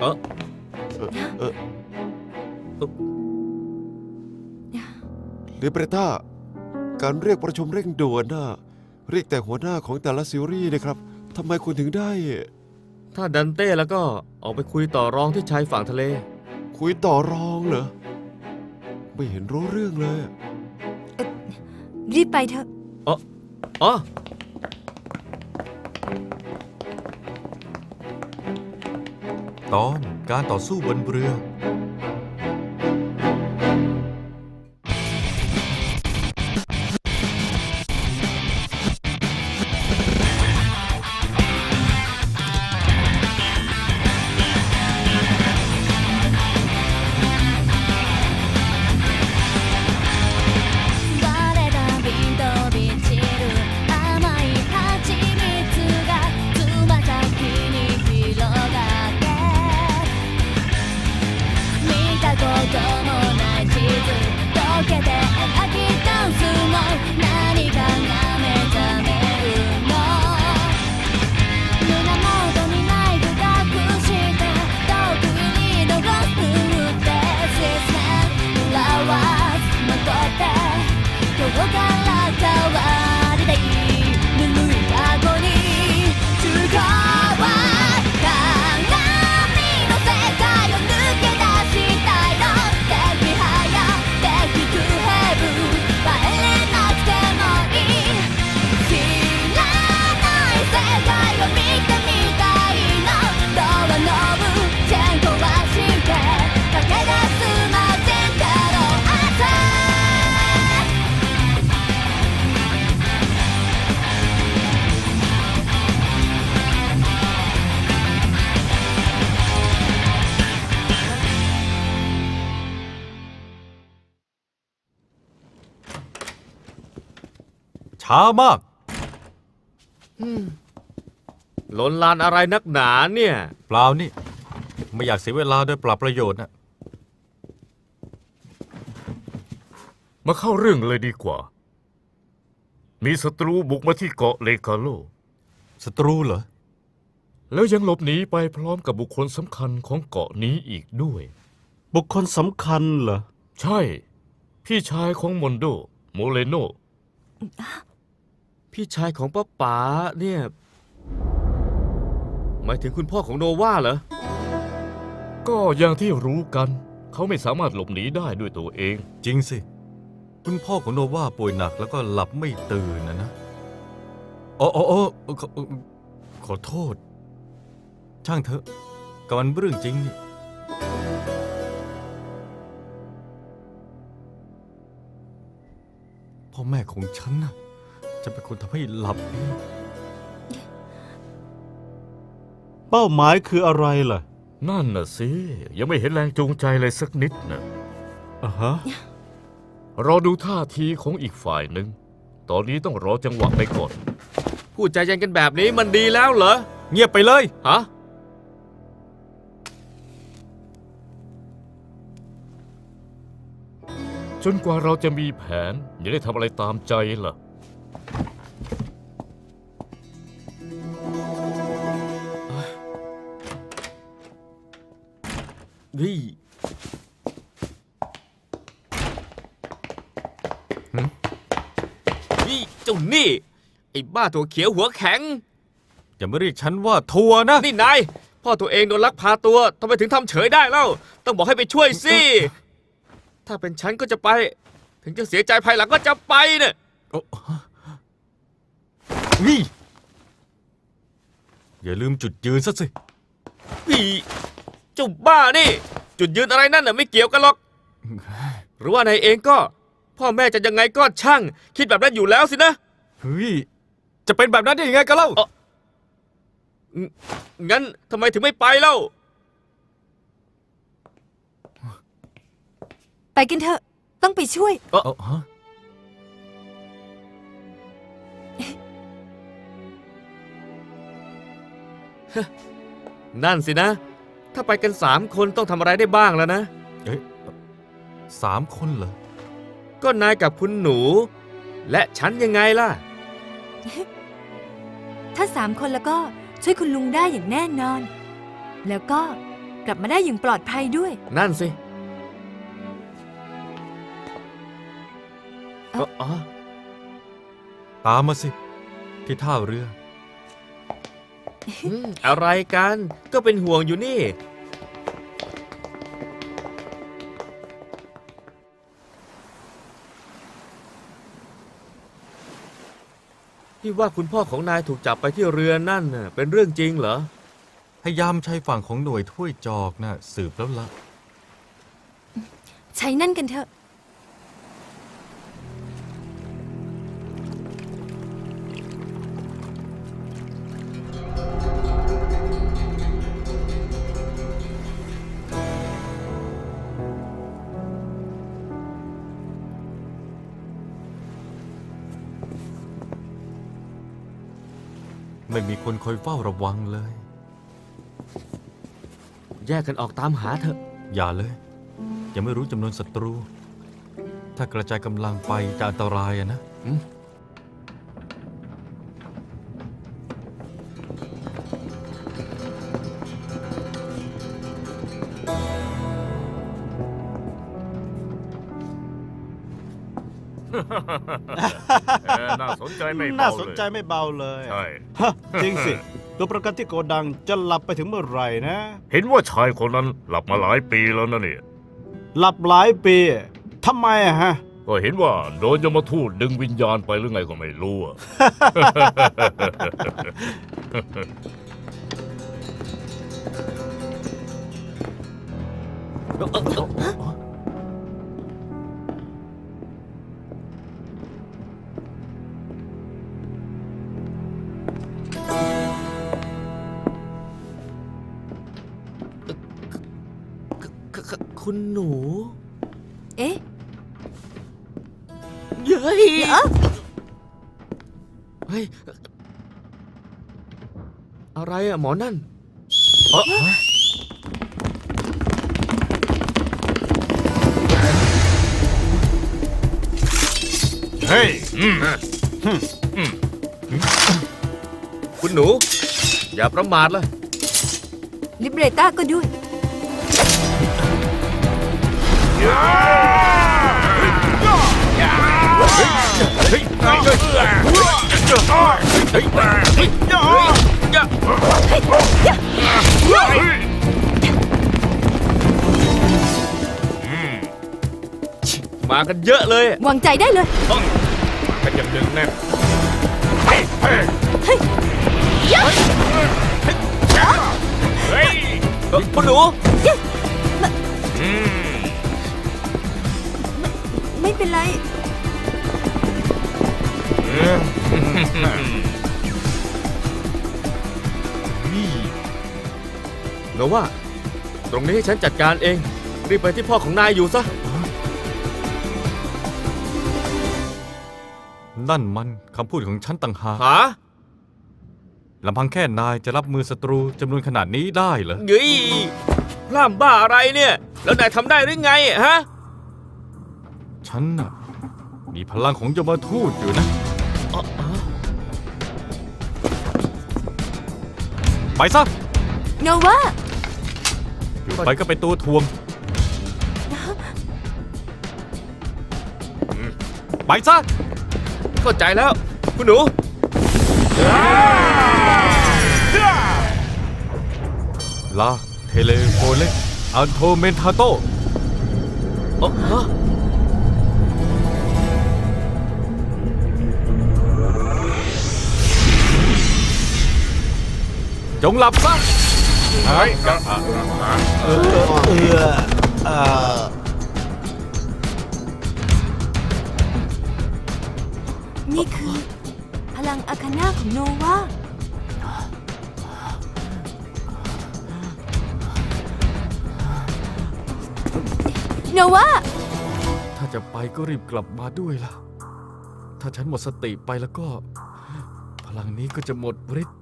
เออเออเออลิเบรต้า การเรียกประชุมเร่งด่วนน่ะเรียกแต่หัวหน้าของแต่ละซีรีส์นะครับทำไมคุณถึงได้ ถ้าดันเต้แล้วก็ออกไปคุยต่อรองที่ชายฝั่งทะเล คุยต่อรองเหรอ ไม่เห็นรู้เรื่องเลย รีบไปเถอะ อ๋อ ตอนการต่อสู้บนเรือ ช้ามากหลนลานอะไรนักหนาเนี่ย เปล่านี่ ไม่อยากเสียเวลาโดยเปล่าประโยชน์นะมาเข้าเรื่องเลยดีกว่า มีศัตรูบุกมาที่เกาะเลกาโล ศัตรูเหรอ แล้วยังหลบหนีไปพร้อมกับบุคคลสำคัญของเกาะนี้อีกด้วย บุคคลสำคัญเหรอ ใช่ พี่ชายของมอนโด โมเลโน พี่ชายของป้าป๋าเนี่ย หมายถึงคุณพ่อของโนวาเหรอ ก็อย่างที่รู้กัน เขาไม่สามารถหลบหนีได้ด้วยตัวเอง จริงสิ คุณพ่อของโนวาป่วยหนักแล้วก็หลับไม่ตื่นนะนะอ๋ออ๋ออ๋อขอขอโทษ ช่างเถอะกับมันเรื่องจริงนี่พ่อแม่ของฉันนะ จะเป็นคนทำให้หลับเองเป้าหมายคืออะไรล่ะนั่นน่ะสิ ยังไม่เห็นแรงจูงใจเลยสักนิดนะอะฮะ รอดูท่าทีของอีกฝ่ายหนึ่ง ตอนนี้ต้องรอจังหวะไปก่อน พูดใจเย็นกันแบบนี้มันดีแล้วเหรอ เงียบไปเลย ฮะ จนกว่าเราจะมีแผน อย่าได้ทำอะไรตามใจล่ะ ไอ้บ้าตัวเขียวหัวแข็ง อย่ามาเรียกฉันว่าทัวร์นะ นี่นายพ่อตัวเองโดนลักพาตัวทำไมถึงทำเฉยได้เล่า ต้องบอกให้ไปช่วยสิ ถ้าเป็นฉันก็จะไป ถึงจะเสียใจภายหลังก็จะไปเนี่ยโอ้นี่ อย่าลืมจุดยืนซะสินี่เจ้าบ้านี่ จุดยืนอะไรนั่นน่ะไม่เกี่ยวกันหรอก หรือว่านายเองก็ พ่อแม่จะยังไงก็ช่าง คิดแบบนั้นอยู่แล้วสินะ เฮ้ย จะเป็นแบบนั้นได้ยังไงกันเล่าเอ่องั้นทำไมถึงไม่ไปเล่า ไปกันเถอะ ต้องไปช่วย เอาฮะนั่นสินะ ถ้าไปกันสามคนต้องทำอะไรได้บ้างแล้วนะ เอ้ยสามคนเหรอ ก็นายกับคุณหนู และฉันยังไงล่ะ ถ้าสามคนแล้วก็ช่วยคุณลุงได้อย่างแน่นอน แล้วก็กลับมาได้อย่างปลอดภัยด้วย นั่นสิเอ้าอ๋อตามมาสิ ที่ท่าเรือ อืมอะไรกัน ก็เป็นห่วงอยู่นี่ ที่ว่าคุณพ่อของนายถูกจับไปที่เรือนั่นน่ะเป็นเรื่องจริงเหรอ พยายามใช้ฝั่งของหน่วยถ้วยจอกนะ่ะสืบแล้วละ ใช้นั่นกันเถอะ ไม่มีคนคอยเฝ้าระวังเลย แยกกันออกตามหาเถอะ อย่าเลย ยังไม่รู้จำนวนศัตรู ถ้ากระจายกำลังไปจะอันตรายอะนะเออ น่าสนใจไม่น่าเบาสนเลยใจไม่เบาเลยใช่ ฮะจริงสิ ตัวประกันที่โกดังจะหลับไปถึงเมื่อไหร่นะ เห็นว่าชายคนนั้นหลับมาหลายปีแล้วนะเนี่ย หลับหลายปีทำไมอะฮะ ก็เห็นว่าโดนยมทูตดึงวิญญาณไปหรือไงก็ไม่รู้อะค คคุณหนู เอ๊ะเย้ยเอ้าเฮ้ย อะไรอะหมอนั่นเฮ้ยอืมคุณหนู อย่าประมาทเลยลิเบรต้าก็ด้วย มากันเยอะเลยวางใจได้เลยกันอย่างหนึ่งแน่เฮ้ยเฮ้ยเฮ้ยคุณหนูอืม ไม่เป็นไรโนว่า ตรงนี้ให้ฉันจัดการเอง รีบไปที่พ่อของนายอยู่ซะ นั่นมันคำพูดของฉันต่างหากหาลำพังแค่นายจะรับมือศัตรูจำนวนขนาดนี้ได้เหรอ เฮ้ยพร่ำบ้าอะไรเนี่ย แล้วนายทำได้หรือไงฮะ ฉันน่ะ มีพลังของยมทูตอยู่นะไปซะโนวาอยู่ไปก็เป็นตัวทวงไปซะ เข้าใจแล้ว คุณหนู ลา เทเลโฟเลอันโทเมนทาโต อ๋อฮะ จงหลับซะเฮ้ยจะอะเออเออนี่คือ พลังอาคาน่าของโนวาโนวาถ้าจะไปก็รีบกลับมาด้วยล่ะ ถ้าฉันหมดสติไปแล้วก็ พลังนี้ก็จะหมดฤทธิ์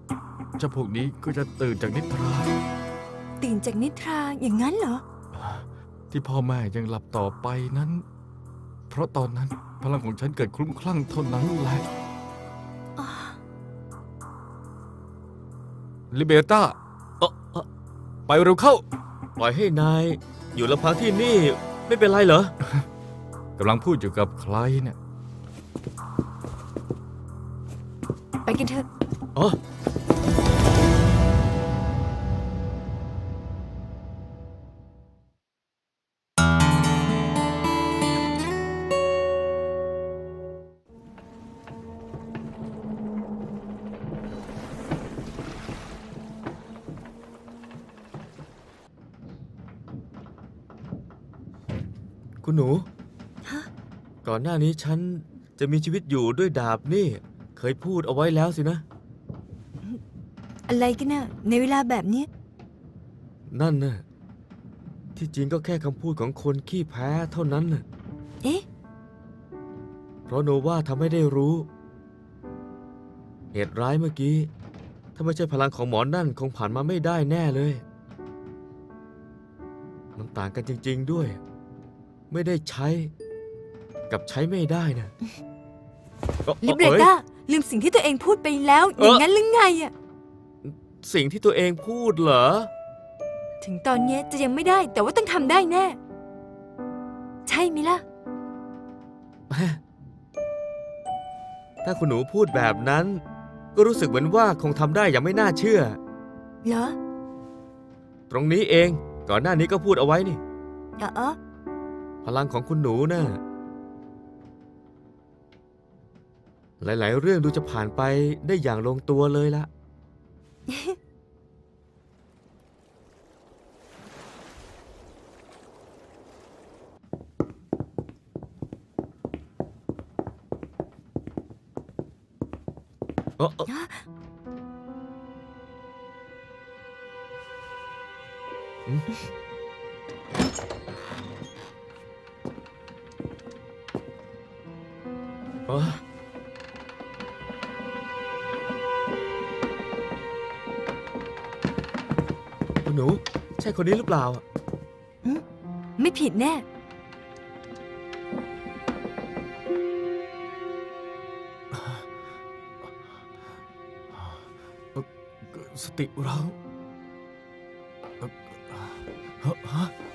เจ้าพวกนี้ก็จะตื่นจากนิทราตื่นจากนิทราอย่างนั้นเหรอ ที่พ่อแม่ยังหลับต่อไปนั้น เพราะตอนนั้นพลังของฉันเกิดคลุ้มคลั่งเท่านั้นแหละลิเบต้าเอ่อเอ่อไปเร็วเข้า ปล่อยให้นาย อยู่ลำพังที่นี่ไม่เป็นไรเหรอ กำลังพูดอยู่กับใครเนี่ย ไปกันเถอะ อ๋อ คุณหนูก่อนหน้านี้ฉันจะมีชีวิตอยู่ด้วยดาบนี่ เคยพูดเอาไว้แล้วสินะ อะไรกันน่ะ ในเวลาแบบเนี้ยนั่นน่ะที่จริงก็แค่คำพูดของคนขี้แพ้เท่านั้นน่ะเอ๊ะ เพราะโนวาทำให้ได้รู้ เหตุร้ายเมื่อกี้ ถ้าไม่ใช่พลังของหมอนั่นคงผ่านมาไม่ได้แน่เลย มันต่างกันจริง ๆ ด้วย ไม่ได้ใช้ กับใช้ไม่ได้นะเอ่อลิเบรอ้ยต้าลืมสิ่งที่ตัวเองพูดไปแล้วเอ่อออย่างนั้นหรือไงอะสิ่งที่ตัวเองพูดเหรอ ถึงตอนเนี้ยจะยังไม่ได้แต่ว่าต้องทำได้แน่ ใช่ไหมล่ะ ถ้าคุณหนูพูดแบบนั้น ก็รู้สึกเหมือนว่าคงทำได้อย่างไม่น่าเชื่อ เหรอ ตรงนี้เองก่อนหน้านี้ก็พูดเอาไว้นี่เออเออ พลังของคุณหนูน่ะหลาย ๆ เรื่องดูจะผ่านไปได้อย่างลงตัวเลยละเอ่อเอ่ออืม ช่คนนี้หรือเปล่าไม่ผิดแน่ สติเราเอ่อฮะฮะฮะ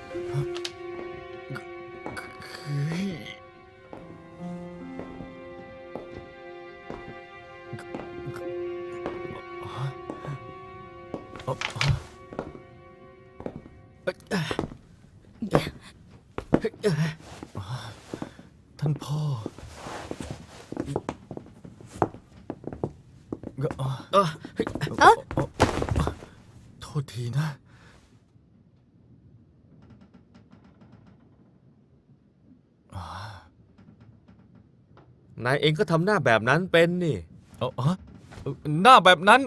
นายเองก็ทำหน้าแบบนั้นเป็นนี่ เอ้าฮะหน้าแบบนั้น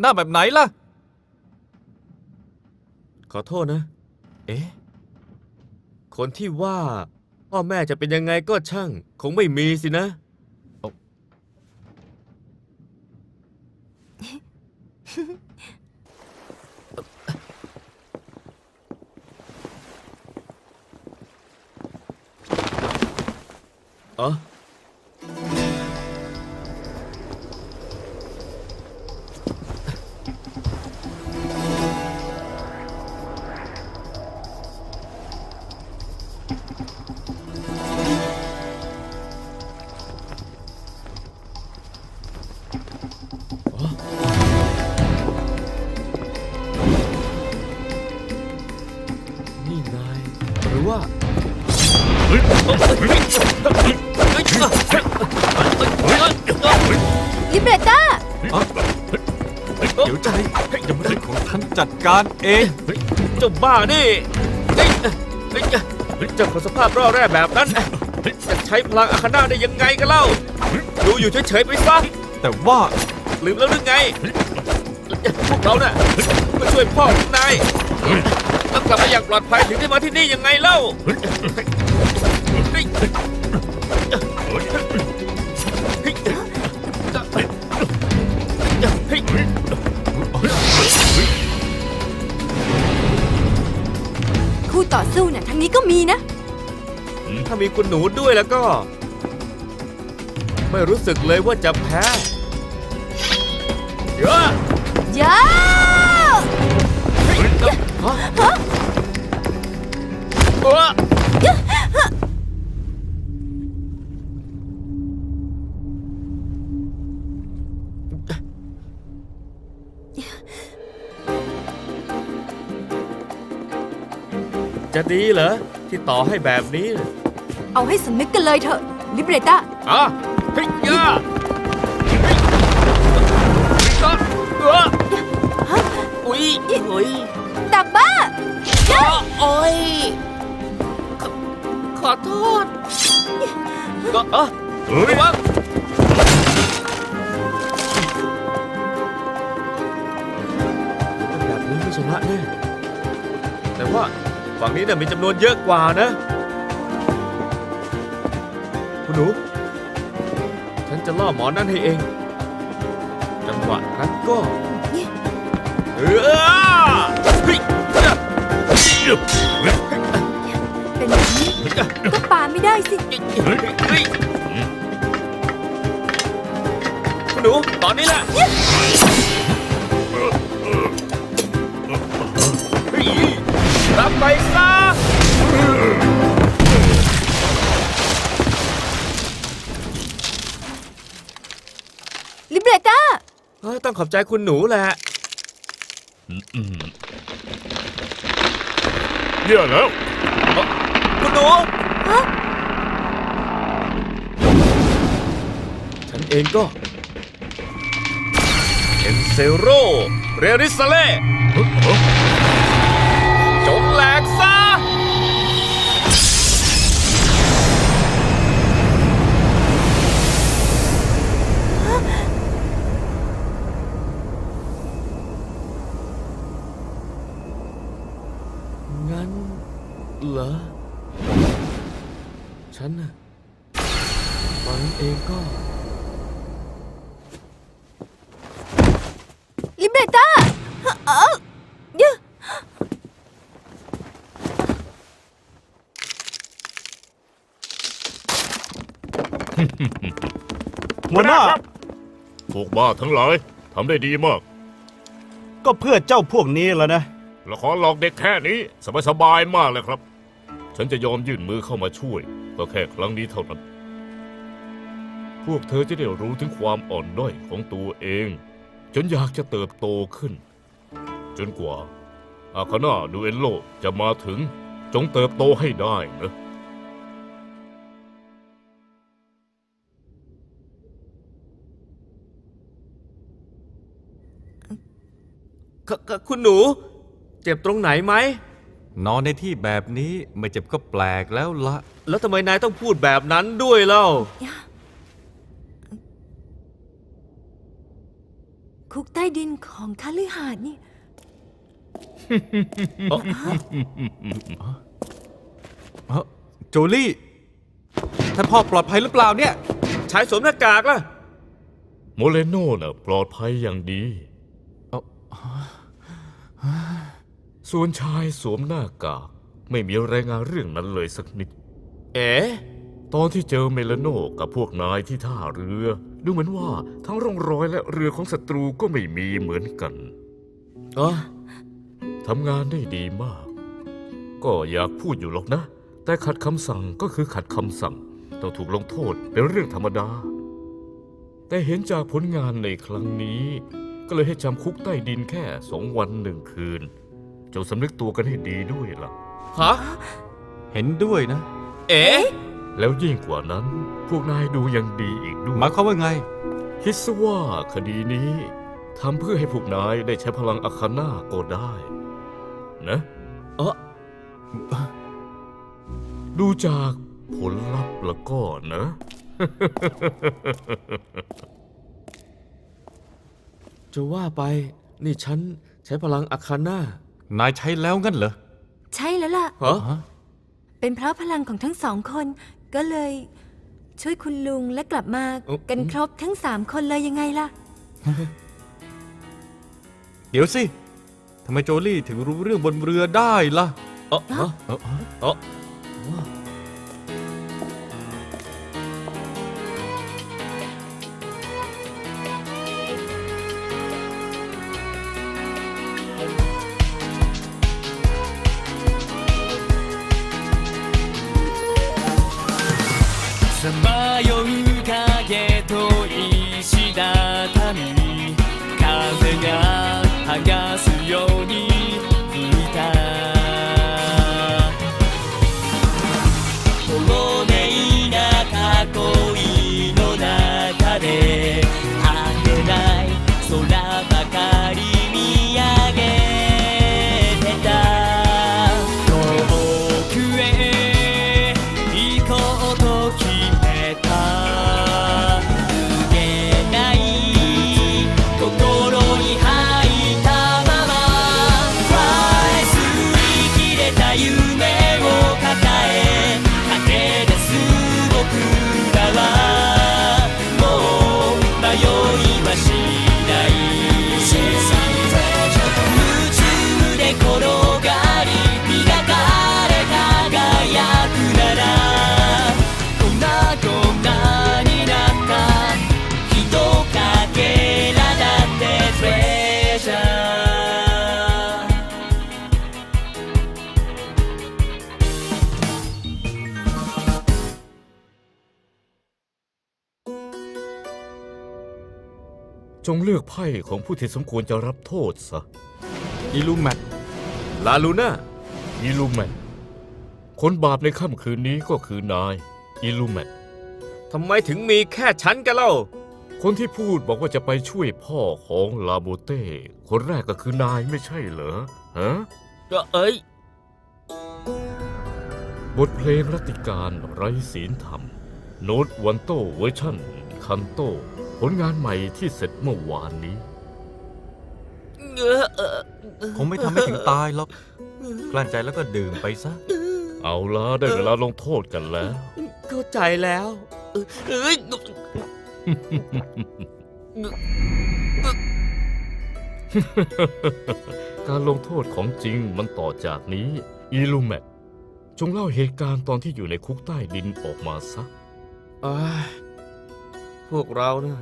หน้าแบบไหนล่ะ ขอโทษนะ เอ๊ะ คนที่ว่า พ่อแม่จะเป็นยังไงก็ช่าง คงไม่มีสินะ รือว่าลิเบรต้าเดี๋ยวใจยังไม่ได้ของท่านจัดการเองเจ้าบ้านี่เฮ้ยเฮ้ยเฮ้ยเจ้าคนสภาพร่อแร่แบบนั้นจะใช้พลังอาคาน่าได้ยังไงกันเล่า ดูอยู่เฉยๆไปซะแต่ว่าลืมแล้วหรือไงพวกเราน่ะมาช่วยพ่อของนายแล้ว กลับมาอย่างปลอดภัยถึงได้มาที่นี่ยังไงเล่า คู่ต่อสู้น่ะทางนี้ก็มีนะ ถ้ามีคุณหนูด้วยแล้วก็ ไม่รู้สึกเลยว่าจะแพ้เยอะ ยาฮะเออ จะดีเหรอ ที่ต่อให้แบบนี้น่ะเอาให้สำนึกกันเลยเถอะลิเบรต้าอะเฮ้ยย่าเฮ้ยก็เอออุ้ยอุ้ยดักบ้าอ้อโอ้ยขอข อโทษ ก็เออเฮ้ยระวังแบบนี้ไม่ชนะแน่แต่ว่าฝั่งนี้เนี่ยมีจำนวนเยอะกว่านะ คุณหนู ฉันจะล่อหมอนั่นให้เอง จังหวะนั้นก็เออเฮ้ยเป็นแบบนี้ ก็ปาไม่ได้สิเฮ้ยเฮ้ยคุณหนูตอนนี้แหละเฮ้ยรับไปซะลิเบรต้า เฮ้ยต้องขอบใจคุณหนูแหละ เยี่ยแล้ว คุณหนู ฮะฉันเองก็เอ็นเซโรเรริสเล่จงแหลกซะงั้นเหรอ ฉันน่ะตอนนั้นเองก็ ลิเบรต้าเอ้าเยอะหัวหน้า พวกบ้าทั้งหลายทำได้ดีมาก ก็เพื่อเจ้าพวกนี้แหล้วนะ ละครหลอกเด็กแค่นี้ สบายๆมากเลยครับ ฉันจะยอมยื่นมือเข้ามาช่วย ก็แค่ครั้งนี้เท่านั้น พวกเธอจะได้รู้ถึงความอ่อนด้อยของตัวเอง จนอยากจะเติบโตขึ้น จนกว่า อาคาน่าดูเอลโลจะมาถึง จงเติบโตให้ได้นะคคคุณหนู เจ็บตรงไหนไหม นอนในที่แบบนี้ไม่เจ็บก็แปลกแล้วละ แล้วทำไมนายต้องพูดแบบนั้นด้วยเล่า คุกใต้ดินของคาลือหาดนี่เอ้อโจลี่ท่านพ่อปลอดภัยหรือเปล่าเนี่ย ชายสวมหน้ากากล่ะ โมเลโน่น่ะปลอดภัยอย่างดี เอ้า ส่วนชายสวมหน้ากากไม่มีรายงานเรื่องนั้นเลยสักนิด เอ๋ตอนที่เจอเมลาโนกับพวกนายที่ท่าเรือ ดูเหมือนว่าทั้งร่องรอยและเรือของศัตรูก็ไม่มีเหมือนกันเออทำงานได้ดีมาก ก็อยากพูดอยู่หรอกนะ แต่ขัดคำสั่งก็คือขัดคำสั่ง ต้องถูกลงโทษเป็นเรื่องธรรมดา แต่เห็นจากผลงานในครั้งนี้ ก็เลยให้จำคุกใต้ดินแค่สองวันหนึ่งคืน จงสำนึกตัวกันให้ดีด้วยล่ะ ฮะ เห็นด้วยนะ เอ๋แล้วยิ่งกว่านั้น พวกนายดูยังดีอีกด้วย หมายความว่าไง คิดซะว่าคดีนี้ทำเพื่อให้พวกนายได้ใช้พลังอาคาน่าก็ได้ นะ เออดูจากผลลัพธ์แล้วก็นะ จะว่าไป นี่ฉันใช้พลังอาคาน่า นายใช้แล้วงั้นเหรอใช่แล้วล่ะฮะฮะเป็นเพราะพลังของทั้งสองคน ก็เลย ช่วยคุณลุงและกลับมากันครบทั้งสามคนเลยยังไงล่ะ เดี๋ยวสิทำไมโจลี่ถึงรู้เรื่องบนเรือได้ล่ะเออฮะเอ้าเออ ของผู้ที่สมควรจะรับโทษซะอีลูแมทลาลูน่าอิลูแมนคนบาปในค่ำคืนนี้ก็คือนายอิลูแมนทำไมถึงมีแค่ฉันกันเล่า คนที่พูดบอกว่าจะไปช่วยพ่อของลาโบเต้คนแรกก็คือนายไม่ใช่เหรอฮะก็เอ้ย บทเพลงรัติการไร้ศีลธรรม โน้ตวันโตเวอร์ชันคันโต ลงานใหม่ที่เสร็จเมื่อวานนี้เออเออคงไม่ทำให้ถึงตายหรอกกลั้นใจแล้วก็ดื่มไปซะ เอาละได้เวลาลงโทษกันแล้ว เข้าใจแล้วเออเอ้ยการลงโทษของจริงมันต่อจากนี้ อีลูแมทจงเล่าเหตุการณ์ตอนที่อยู่ในคุกใต้ดินออกมาซะอ้าย พวกเรานะ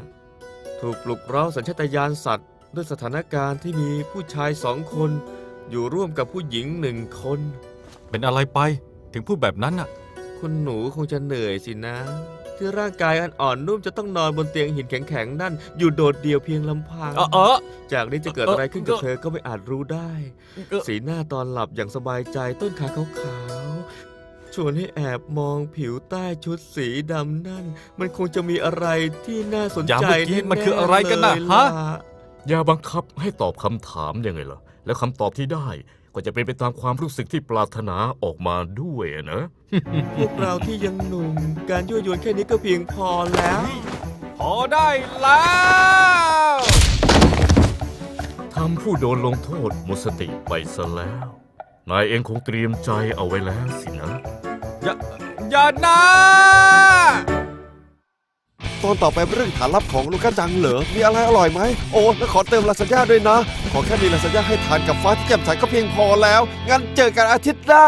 ถูกปลุกเร้าสัญชาตญาณสัตว์ ด้วยสถานการณ์ที่มีผู้ชายสองคน อยู่ร่วมกับผู้หญิงหนึ่งคน เป็นอะไรไปถึงพูดแบบนั้นน่ะ คุณหนูคงจะเหนื่อยสินะ ที่ร่างกายอันอ่อนนุ่มจะต้องนอนบนเตียงหินแข็งๆนั่น อยู่โดดเดี่ยวเพียงลำพัง เออเออ จากนี้จะเกิดอะไรขึ้นกับเธอก็ไม่อาจรู้ได้เออสีหน้าตอนหลับอย่างสบายใจต้นขาขาวๆ ชวนให้แอบมองผิวใต้ชุดสีดำนั่น มันคงจะมีอะไรที่น่าสนอย่างใจเมื่อกี้แๆมันคืออะไรกันน่ะเลยฮะล่อย่าบังคับให้ตอบคำถามยังไงล่ะ แล้วคำตอบที่ได้ก็จะเป็นไปตามความรู้สึกที่ปรารถนาออกมาด้วยนะ พวกเราที่ยังหนุ่ม การยั่วยวนแค่นี้ก็เพียงพอแล้ว พอได้แล้ว ทำผู้โดนลงโทษหมดสติไปซะแล้ว นายเองคงเตรียมใจเอาไว้แล้วสินะ อย่าอย่านะตอนต่อไปเรื่องฐานลับของลูก้าจังเหรอ มีอะไรอร่อยไหม โอ้แล้วขอเติมลาซานญ่าด้วยนะ ขอแค่มีลาซานญ่าให้ทานกับฟ้าที่แจ่มใสก็เพียงพอแล้ว งั้นเจอกันอาทิตย์หน้า